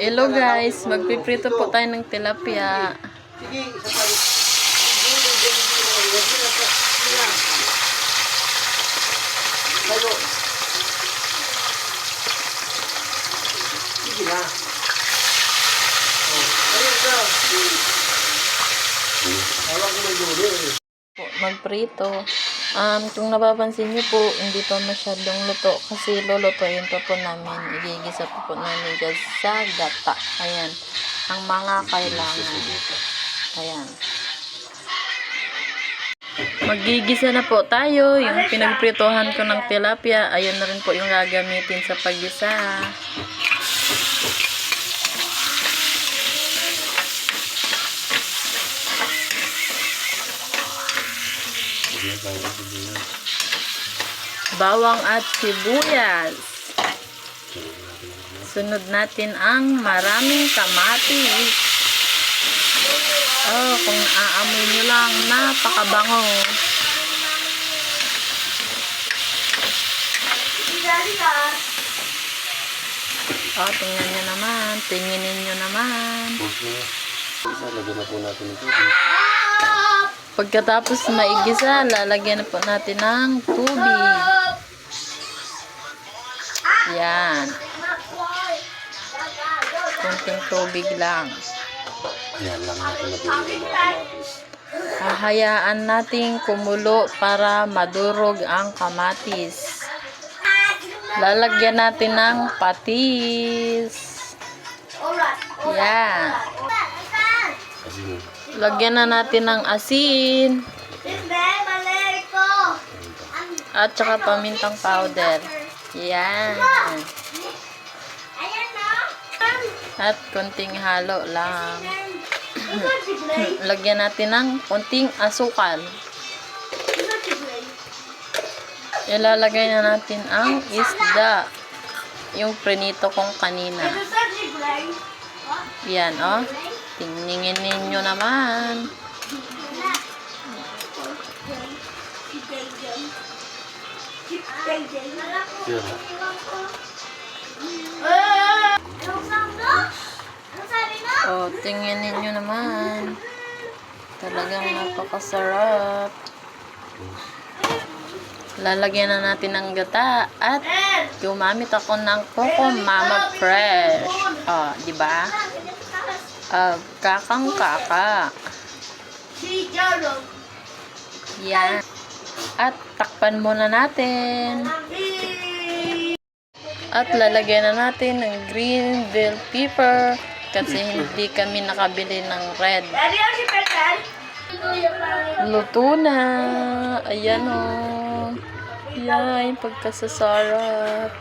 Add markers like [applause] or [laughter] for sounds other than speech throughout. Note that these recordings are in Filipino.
Hello guys, magpiprito po tayo ng tilapia. Sige, na. Magprito. Um, kung napapansin niyo po, hindi pa masyadong luto kasi lulutuin pa po namin. Igigisa pa po namin dyan sa gata. Ayan. Ang mga kailangan. Ayan. Magigisa na po tayo. Yung pinagpritohan ko ng tilapia, ayun na rin po yung gagamitin sa paggisa. Bawang at sibuyas. Sunod natin ang maraming kamatis. Oh, kung aamoy nyo lang, napakabango. Oh, tingnan nyo naman. Tinginin nyo naman. Isa, lagyan na po natin ng tubig. Pagkatapos maigisa, lalagyan na po natin ng tubig. Yan. Kunting tubig lang. Yan lang natin. Hahayaan nating kumulo para madurog ang kamatis. Lalagyan natin ng patis. Yan. Lagyan na natin ng asin at saka pamintang powder. Yan. At konting halo lang. [laughs] Lagyan natin ng konting asukal. Ilalagay na natin ang isda. Yung prenito kong kanina. Yan, oh. Tingnan ninyo naman. Oh, tingnan ninyo naman. Talagang napakasarap. Lalagyan na natin ng gata at gumamit ako ng Coco Mama Fresh. Oh, di ba? Ah, kakang kaka. Yan. At takpan muna natin. At lalagyan na natin ng green bell pepper kasi [laughs] hindi kami nakabili ng red. Luto na. Ayan o. Yan, pagkasasarap.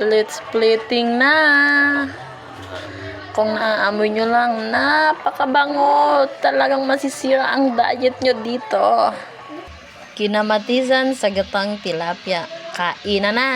Let's plating na. Kung naaamoy nyo lang, napakabango. Talagang masisira ang diet nyo dito. Kinamatisan sa gatang tilapia. Kain na na.